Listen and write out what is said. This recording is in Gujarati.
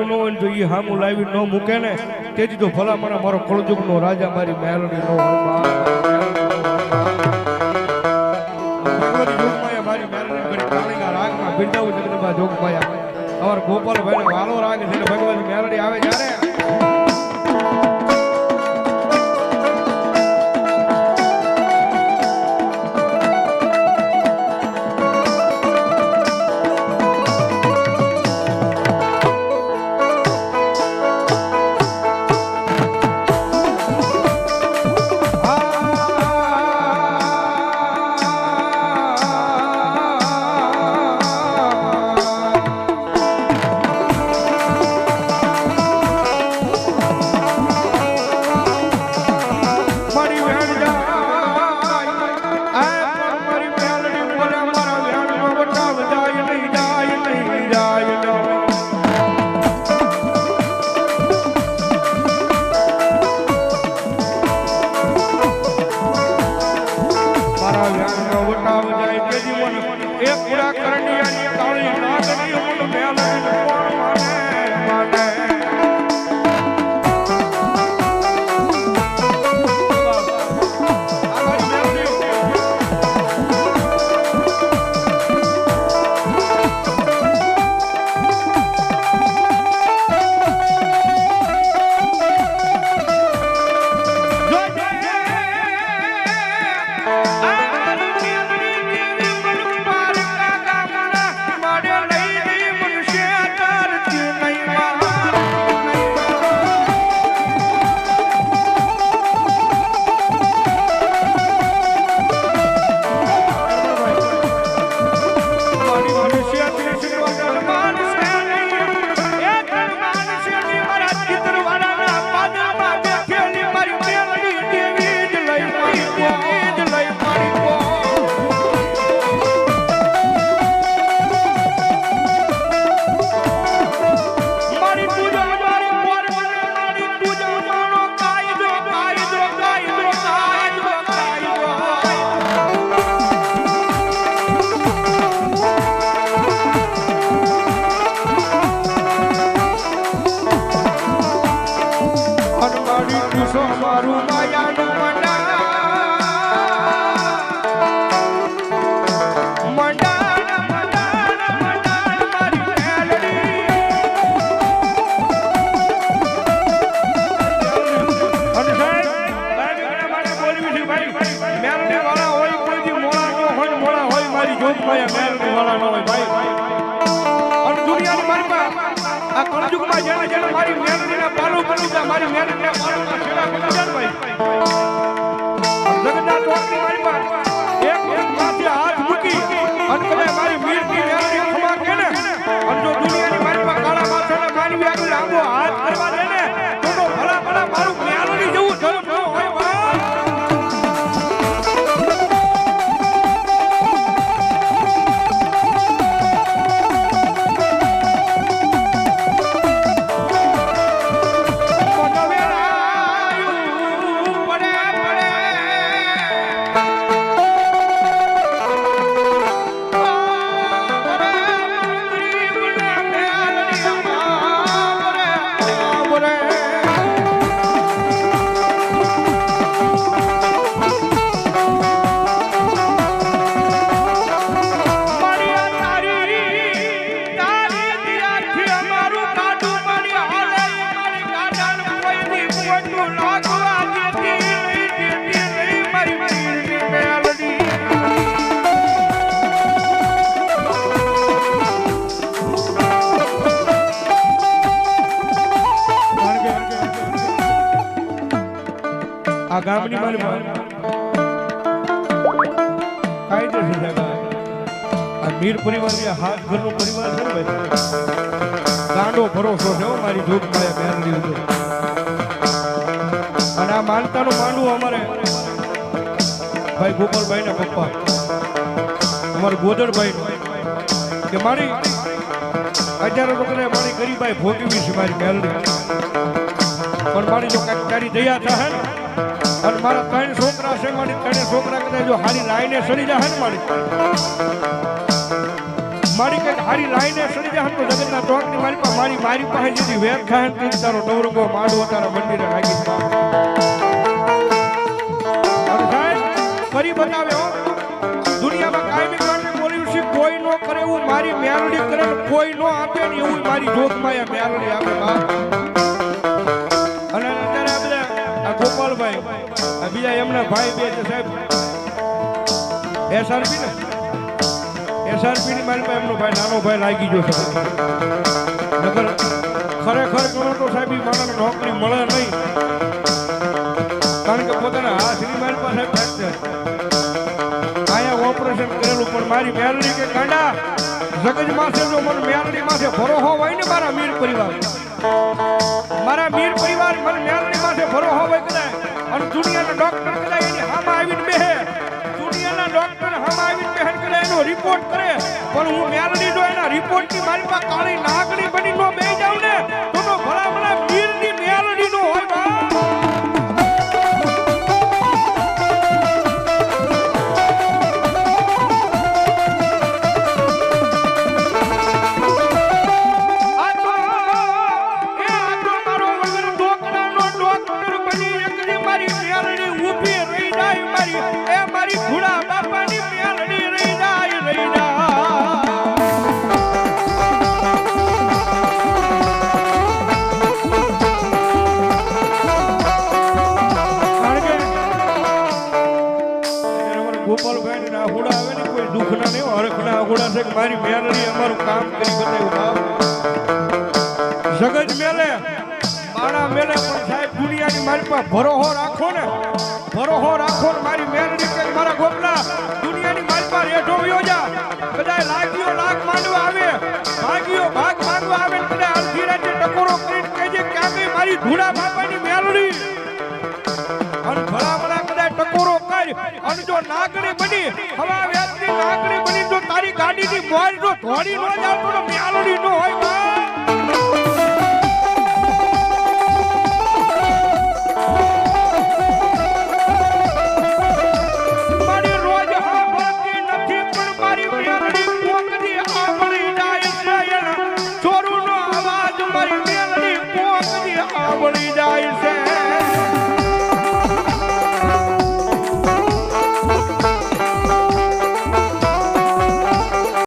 ન જો ઈ હામું લાવી ન મૂકે ને તેથી તો ભલા મને મારો કળજુગ નો રાજા મારી મેલડી નો અમાર ગોપાલભાઈ વાલો રાગ છે ને મેલડી આવે જ્યારે અને દુનિયાની મારી આ પાલું પાલું મારી મેલડીના પાલુંમાં સેવા કરી છે ને ભાઈ જગન્નાથ આ ગામની મારી કાયદો છે સાહેબ પરિવાર જે હાથ ઘરનો પરિવાર ભાઈ. ગાંડો ભરોસો છે મારી જોગ અને આ માનતાનું માંડવું અમારે. ભાઈ ગોપાલભાઈ ના પપ્પા. અમારે ગોદરભાઈ. કે મારી હજારો લોકોને મારી ગરીબાઈ ભોગવી છે મારી મેલડી પણ મારી જો કાંઈક તારી દયા થાય મારા ત્રણ છોકરા છે, મારી ત્રણે છોકરા કદાચ જો હારી લાઈને સડી જાય મારી. મારી કંઈક હારી લાઈને સડી જાય તો જગતના ચોકની મારી પાસે મારી મારી પાસે જેથી વેર ખાય ને તારો નવરંગો માડવો તારા મંદિરે લાગી ફરી હો. દુનિયામાં કાયમી કારણે બોલ્યું છે, કોઈ નો કરે એવું મારી મેરડી કરે કોઈ નો આપે ને એવું મારી જોગમાં એ મેરડી આપે એમના ભાઈ બે છે, સાહેબ. એસઆરપી ને? એસઆરપી ની મારી એમનો ભાઈ, નાનો ભાઈ લાગી ગયો સાહેબ. ખરેખર કરો તો, સાહેબ માણસને નોકરી મળે નહીં. કારણ કે પોતાના હાથની મારી પાસે ફ્રેક્ચર અહીંયા ઓપરેશન કરેલું, પણ મારી મેલડી કે ગાંડા જગજ માસે જો મને મેલડી માસે ભરોહો હોય ને મારા મીર પરિવાર. મારા મીર પરિવાર મને મેલડી માસે ભરોહો હોય કદાચ. અને દુનિયાના ડોક્ટર કદાચ એની હામાં આવીને બેહે. દુનિયાના ડોક્ટર હામાં આવીને બેહે કદાચ એનો રિપોર્ટ કરે. પણ હું મેલડી જો એના રિપોર્ટની મારી પાસે કાળી લાગણી બની નો બે જાઉં ને હુડા છે કે મારી મેલડી અમારું કામ કરી બતાવ્યું બાપ. મેલે માણા મેલે, પણ સાહેબ દુનિયાની મારી પાસે ભરોહો રાખો ને, ભરોહો રાખો ને મારી મેલડી કરી મારા ગોપલા, દુનિયાની મારી પાસે રેઠો વ્યો જા. કદાચ લાગ્યો લાગ માંડવા આવે ભાગ્યો ભાગ માંડવા આવે કદાચ અડધી રાતે ટકોરો કરીને કહેજે કે મારી ધૂળા અને જો નાગણી બની, હવા વ્યાજની નાગણી બની જો તારી ગાડીની મોર જો ધોડી ન જાવ તો મ્યાલડી ન હોય